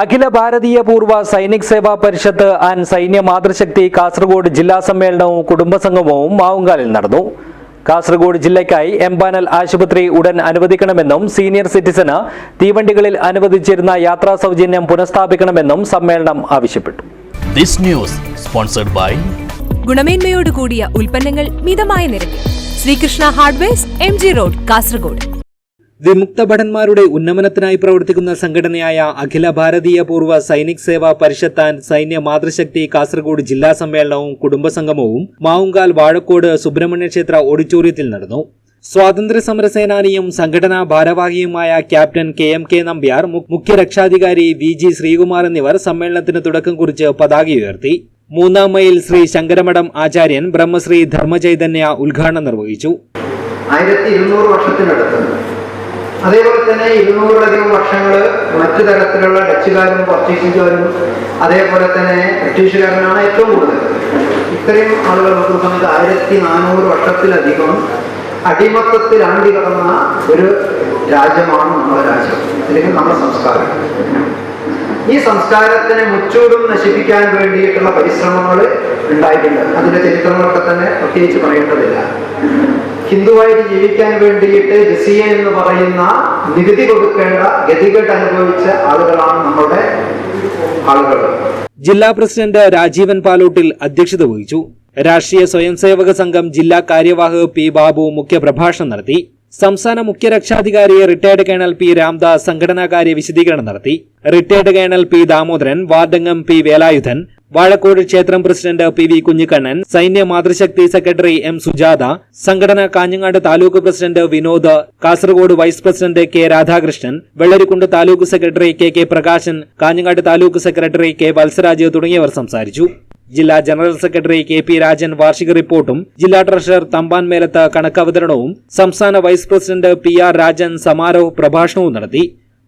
അഖില ഭാരതീയ പൂർവ സൈനിക് സേവാ പരിഷത്ത് ആൻഡ് സൈന്യ മാതൃശക്തി കാസർഗോഡ് ജില്ലാ സമ്മേളനവും കുടുംബസംഗമവും മാവുങ്കാലിൽ നടന്നു. കാസർഗോഡ് ജില്ലയ്ക്കായി എംപാനൽ ആശുപത്രി ഉടൻ അനുവദിക്കണമെന്നും സീനിയർ സിറ്റിസന് തീവണ്ടികളിൽ അനുവദിച്ചിരുന്ന യാത്രാ സൗജന്യം പുനഃസ്ഥാപിക്കണമെന്നും സമ്മേളനം ആവശ്യപ്പെട്ടു. This news sponsored by ഗുണമേന്മയോട് കൂടിയ ഉൽപ്പന്നങ്ങൾ മിതമായ നിരക്കിൽ. Sreekrishna hardware M G road Kasaragod. വിമുക്ത ഭടന്മാരുടെ ഉന്നമനത്തിനായി പ്രവർത്തിക്കുന്ന സംഘടനയായ അഖില ഭാരതീയ പൂർവ സൈനിക് സേവാ പരിഷത്താൻ സൈന്യ മാതൃശക്തി കാസർഗോഡ് ജില്ലാ സമ്മേളനവും കുടുംബസംഗമവും മാവുങ്കാൽ വാഴക്കോട് സുബ്രഹ്മണ്യ ക്ഷേത്ര ഓഡിറ്റോറിയത്തിൽ നടന്നു. സ്വാതന്ത്ര്യ സമര സേനാനിയും സംഘടനാ ഭാരവാഹിയുമായ captain K M K Nambiar മുഖ്യ രക്ഷാധികാരി വി ജി ശ്രീകുമാർ എന്നിവർ സമ്മേളനത്തിന് തുടക്കം കുറിച്ച് പതാക ഉയർത്തി. മൂന്നാം മൈൽ ശ്രീ ശങ്കരമഠം ആചാര്യൻ ബ്രഹ്മശ്രീ ധർമ്മചൈതന്യ ഉദ്ഘാടനം നിർവഹിച്ചു. ആയിരത്തി ഇരുന്നൂറ് വർഷത്തിനടുത്ത് അതേപോലെ തന്നെ ഇരുന്നൂറിലധികം വർഷങ്ങൾ മറ്റു തരത്തിലുള്ള ഡച്ചുകാരും പോർച്ചുഗീസുകാരും അതേപോലെ തന്നെ ബ്രിട്ടീഷുകാരനാണ് ഏറ്റവും കൂടുതൽ. ഇത്രയും ആളുകൾ നോക്കുന്ന സമയത്ത് ആയിരത്തി നാനൂറ് വർഷത്തിലധികം അടിമത്തത്തിൽ ആണ്ടി കടന്ന ഒരു രാജ്യമാണ് നമ്മുടെ രാജ്യം. അല്ലെങ്കിൽ നമ്മുടെ സംസ്കാരം. ഈ സംസ്കാരത്തിനെ മുച്ചൂടും നശിപ്പിക്കാൻ വേണ്ടിയിട്ടുള്ള പരിശ്രമങ്ങൾ ഉണ്ടായിട്ടുണ്ട്. അതിന്റെ ചരിത്രങ്ങളൊക്കെ തന്നെ പ്രത്യേകിച്ച് പറയേണ്ടതില്ല. ഹിന്ദുവായിട്ട് ജീവിക്കാൻ വേണ്ടിയിട്ട് ജസിയ എന്ന് പറയുന്ന നികുതി കൊടുക്കേണ്ട ഗതികെട്ട് അനുഭവിച്ച ആളുകളാണ് നമ്മുടെ ആളുകൾ. ജില്ലാ പ്രസിഡന്റ് രാജീവൻ പാലോട്ടിൽ അധ്യക്ഷത വഹിച്ചു. രാഷ്ട്രീയ സ്വയം സേവക സംഘം ജില്ലാ കാര്യവാഹക പി ബാബു മുഖ്യപ്രഭാഷണം നടത്തി. സംസ്ഥാന മുഖ്യ രക്ഷാധികാരി റിട്ടയർഡ് കേണൽ പി രാംദാസ് സംഘടനാകാര്യ വിശദീകരണം നടത്തി. റിട്ടയർഡ് കേണൽ പി ദാമോദരൻ വാർഡംഗം പി വേലായുധൻ വാഴക്കോട് ക്ഷേത്രം പ്രസിഡന്റ് പി വി കുഞ്ഞിക്കണ്ണൻ സൈന്യ മാതൃശക്തി സെക്രട്ടറി എം സുജാത സംഘടന Kanhangad taluk president Vinod Kasaragod vice president K Radhakrishnan Vellarikundu taluk secretary K K Prakashan Kanhangad taluk secretary K Valsaraj തുടങ്ങിയവർ സംസാരിച്ചു. ജില്ലാ general secretary K P Rajan വാർഷിക റിപ്പോർട്ടും ജില്ലാ ട്രഷറർ തമ്പാൻ മേലത്ത് കണക്കവതരണവും സംസ്ഥാന vice president P R Rajan സമാരോഹ പ്രഭാഷണവും നടത്തി.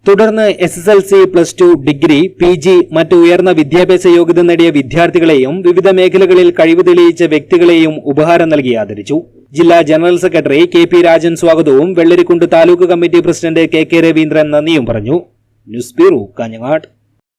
തുടർന്ന് S S L C plus two degree P G മറ്റ് ഉയർന്ന വിദ്യാഭ്യാസ യോഗ്യത നേടിയ വിദ്യാർത്ഥികളെയും വിവിധ മേഖലകളിൽ കഴിവ് തെളിയിച്ച വ്യക്തികളെയും ഉപഹാരം നൽകി ആദരിച്ചു. ജില്ലാ general secretary K P Rajan സ്വാഗതവും Vellarikundu taluk committee president K K Raveendran നന്ദിയും പറഞ്ഞു. News bureau Kanhangad.